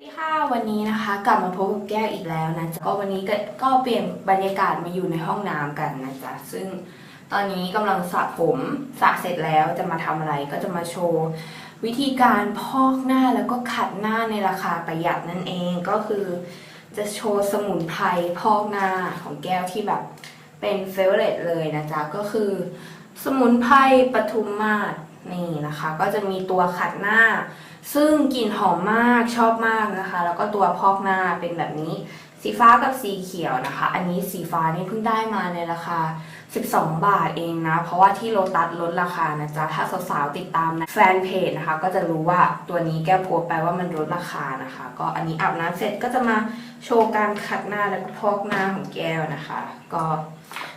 สวัสดีค่ะวันนี้นะคะกลับมาพบกับแก้วอีกแล้วนะจ๊ะก็วันนี้ก็ก็เปลี่ยนบรรยากาศมาอยู่ในห้องน้ำกันนะจ๊ะซึ่งตอนนี้กำลังสระผมสระเสร็จแล้วจะมาทำอะไรก็จะมาโชว์ วิธีการพอกหน้าแล้วก็ขัดหน้าในราคาประหยัดนั่นเองก็คือ จะโชว์สมุนไพรพอกหน้าของแก้วที่แบบเป็นเฟเวอร์เรตเลยนะจ๊ะก็คือ สมุนไพรปทุมมาศ นี่นะคะ ก็จะมีตัวขัดหน้า ซึ่งกลิ่นหอมมากชอบมากนะคะ แล้วก็ตัวพอกหน้าเป็นแบบนี้ สีฟ้ากับสีเขียวนะคะ อันนี้สีฟ้านี่เพิ่งได้มาในราคา 12 บาทเองนะ เพราะว่าที่โลตัสลดราคานะจ๊ะ ถ้าสาวๆติดตามนะแฟนเพจนะคะ ก็จะรู้ว่าตัวนี้แก้วโพสไปว่ามันลดราคานะคะ ก็อันนี้อาบน้ำเสร็จก็จะมาโชว์การขัดหน้าแล้วก็พอกหน้าของแก้วนะคะ ก็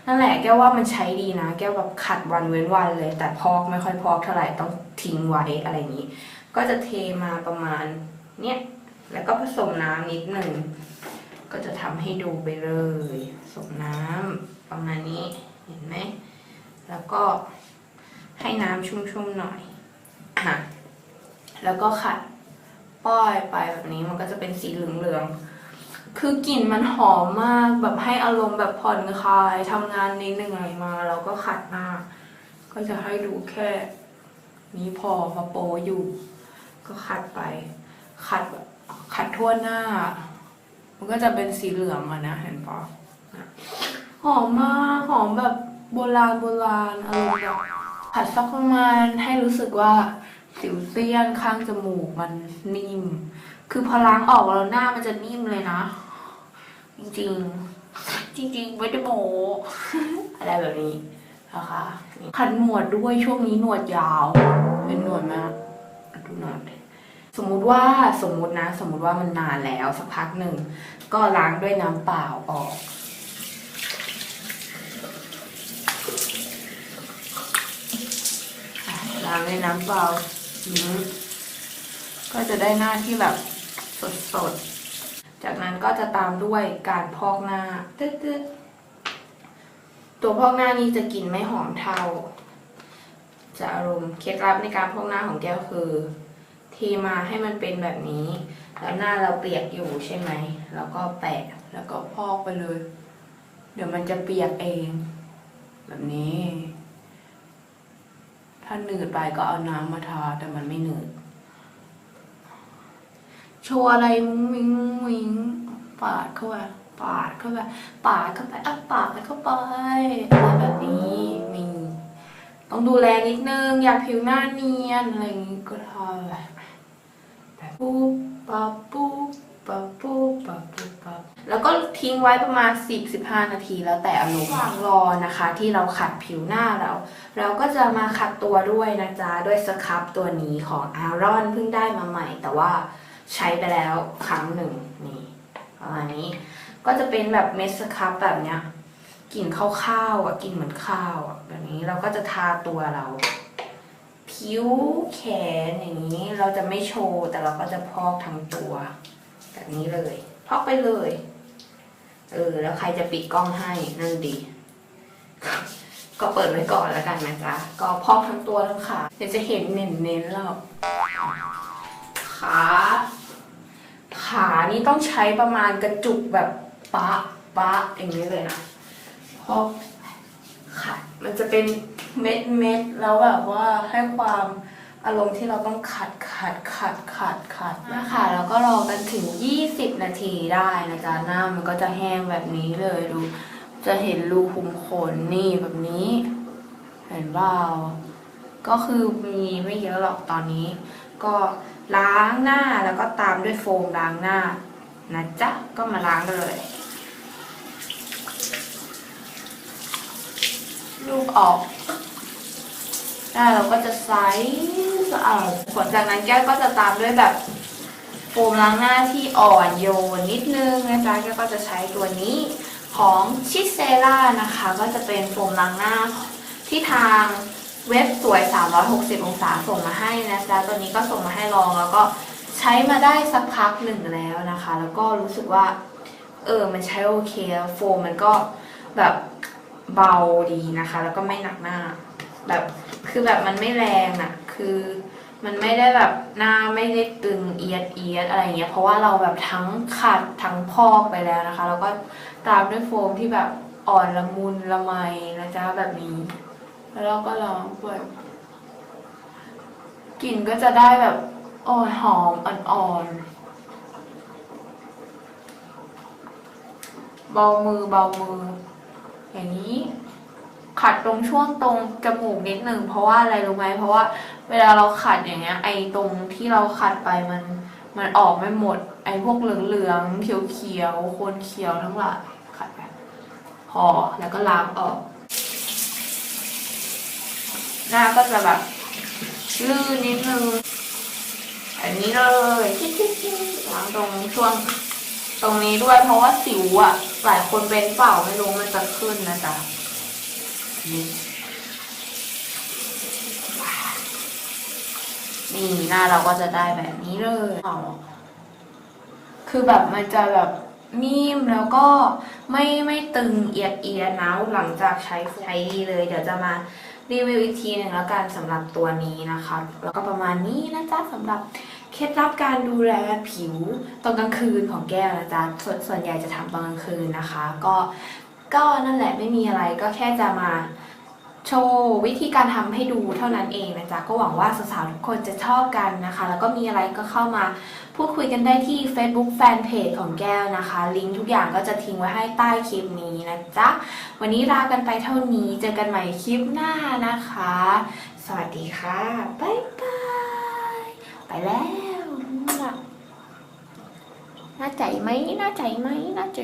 นั่นแหละแก้วว่ามันใช้ดีนะ แก้วแบบขัดวันเว้นวันเลย แต่พอกไม่ค่อยพอกเท่าไหร่ต้องทิ้งไว้อะไรอย่างนี้ ก็จะเทมาประมาณเนี้ยแล้วก็ผสมน้ำนิดหนึ่ง ก็จะทำให้ดูไปเลยผสมน้ำประมาณนี้เห็นไหมแล้วก็ให้น้ำชุ่มๆหน่อยอะแล้วก็ขัดป้อยไปแบบนี้มันก็จะเป็นสีเหลืองๆ คือกลิ่นมันหอมมากแบบให้อารมณ์แบบผ่อนคลายทำงานนิดหนึ่งอะไรมาแล้วก็ขัดหน้า ก็จะให้ดูแค่ นี้พอพอโปอยู่ ก็ขัดไป ขัดแบบขัดทั่วหน้า มันก็จะเป็นสีเหลืองอะนะเห็นปะหอมมากหอมแบบโบราณโบราณอารมณ์แบบขัดสักประมาณให้รู้สึกว่าสิวเซียนข้างจมูกมันนิ่ม คือพอล้างออกแล้วหน้ามันจะนิ่มเลยนะ จริงๆ จริงๆไม่ได้โมอะไรแบบนี้นะคะขัดหนวดด้วยช่วงนี้หนวดยาว เป็นหนวดมากดูหนวด สมมุติว่าสมมุตินะ สมมุติว่ามันนานแล้วสักพักหนึ่ง ก็ล้างด้วยน้ำเปล่าออก ล้างด้วยน้ำเปล่าก็จะได้หน้าที่แบบสดๆ จากนั้นก็จะตามด้วยการพอกหน้าตึ๊ดๆตัวพอกหน้านี้จะกลิ่นไม่หอมเท่าจะอารมณ์เคล็ดลับในการพอกหน้าของแก้วคือ มาให้มันเป็นแบบนี้ แล้วหน้าเราเปียกอยู่ใช่ไหมแล้วก็แปะแล้วก็พอกไปเลย เดี๋ยวมันจะเปียกเอง แบบนี้ ถ้าหนืดไปก็เอาน้ำมาทาแต่มันไม่หนืดโชว์อะไรมุ้งมิ้งมุ้งมิ้งปาดเข้าไปปาดเข้าไปปาดเข้าไปอะปาดเข้าไปอะไรแบบนี้มีต้องดูแลนิดนึง อยากผิวหน้าเนียนอะไรอย่างงี้ก็ทาแบบแบบ ปุ๊บปั๊บปุ๊บปะปุ๊บปะปุ๊บแล้วก็ทิ้งไว้ประมาณ 10-15 นาทีแล้วแต่อารมณ์ระหว่างรอนะคะ ที่เราขัดผิวหน้าเรา เราก็จะมาขัดตัวด้วยนะจ๊ะด้วยสครับตัวนี้ของอารอนเพิ่งได้มาใหม่ แต่ว่าใช้ไปแล้วครั้งหนึ่งนี่ประมาณนี้ ก็จะเป็นแบบเม็ดสครับแบบเนี้ยกลิ่นข้าวๆอะกลิ่นเหมือนข้าวอะแบบนี้เราก็จะทาตัวเรา ผิวแขนอย่างนี้เราจะไม่โชว์ แต่เราก็จะพอกทั้งตัว แบบนี้เลย พอกไปเลย เออ แล้วใครจะปิดกล้องให้นั่นดี ก็เปิดไว้ก่อนแล้วกันนะจ๊ะ ก็พอกทั้งตัวทั้งขาเดี๋ยวจะเห็นเน้นๆแล้วขาขานี่ต้องใช้ประมาณกระจุกแบบปะปะอย่างนี้เลยนะพราะขัดมันจะเป็น เม็ดเม็ดแล้วแบบว่าให้ความอารมณ์ที่เราต้องขัดขัดขัดขัดขัดนะคะแล้วก็รอกันถึง 20 นาทีได้นะจ๊ะหน้ามันก็จะแห้งแบบนี้เลยดู จะเห็นรูขุมขนนี่แบบนี้ เห็นเปล่าก็คือมีไม่เยอะหรอกตอนนี้ ก็ล้างหน้าแล้วก็ตามด้วยโฟมล้างหน้านะจ๊ะก็มาล้างกันเลย ลูกออกได้เราก็จะใสสะอาดผลจากนั้นแก้วก็จะตามด้วยแบบโฟมล้างหน้าที่อ่อนโยนนิดนึงนะจ๊ะแก้วก็จะใช้ตัวนี้ของชิเซล่านะคะ ก็จะเป็นโฟมล้างหน้าที่ทางเว็บสวย 360 องศาส่งมาให้นะจ๊ะตัวนี้ก็ส่งมาให้ลองแล้วก็ใช้มาได้สักพักหนึ่งแล้วนะคะ แล้วก็รู้สึกว่า เออมันใช้โอเคโฟมมันก็แบบ เบาดีนะคะ แล้วก็ไม่หนักหน้า แบบคือแบบมันไม่แรงอะ่ะคือมันไม่ได้แบบหน้าไม่ได้ตึงเอียดเอียดอะไรเงี้ยเพราะว่าเราแบบทั้งขัดทั้งพอกไปแล้วนะคะ แล้วก็ตามด้วยโฟมที่แบบอ่อนละมุนละไมนะจ๊ะแบบนี้ แล้วเราก็ลองเปิดกลิ่นก็จะได้แบบอ่อนหอมอ่อนๆเบามือเบามืออย่างนี้ ขัดตรงช่วงตรงจมูกนิดหนึ่งเพราะว่าอะไรรู้ไหมเพราะว่าเวลาเราขัดอย่างเงี้ยไอตรงที่เราขัดไปมันมันออกไม่หมด ไอพวกเหลืองๆเขียวๆโคนเขียวทั้งหลายขัดไปพอแล้วก็ล้างออก หน้าก็จะแบบลื่นนิดนึงอันนี้เลยล้างตรงช่วงตรงนี้ด้วยเพราะว่าสิวอะหลายคนเป็นเปล่าไม่รู้มันจะขึ้นนะจ๊ะ นี่นี่หน้าเราก็จะได้แบบนี้เลยคือแบบมันจะแบบนิ่มแล้วก็ไม่ไม่ตึงเอียดเอียดนะหลังจากใช้ใช้ดีเลย เดี๋ยวจะมารีวิวอีกทีหนึ่งแล้วกันสำหรับตัวนี้นะคะ แล้วก็ประมาณนี้นะจ๊ะสำหรับเคล็ดลับการดูแลผิวตอนกลางคืนของแก้วนะจ๊ะส่วนส่วนใหญ่จะทำตอนกลางคืนนะคะ ก็ ก็นั่นแหละไม่มีอะไรก็แค่จะมาโชว์วิธีการทำให้ดูเท่านั้นเองนะจ๊ะก็หวังว่าสาวๆทุกคนจะชอบกันนะคะ แล้วก็มีอะไรก็เข้ามาพูดคุยกันได้ที่ Facebook Fanpage ของแก้วนะคะ ลิงก์ทุกอย่างก็จะทิ้งไว้ให้ใต้คลิปนี้นะจ๊ะ วันนี้ลากันไปเท่านี้เจอกันใหม่คลิปหน้านะคะ สวัสดีค่ะบ๊ายบายไปแล้วน่าใจไหมน่าใจไหมน่าใจ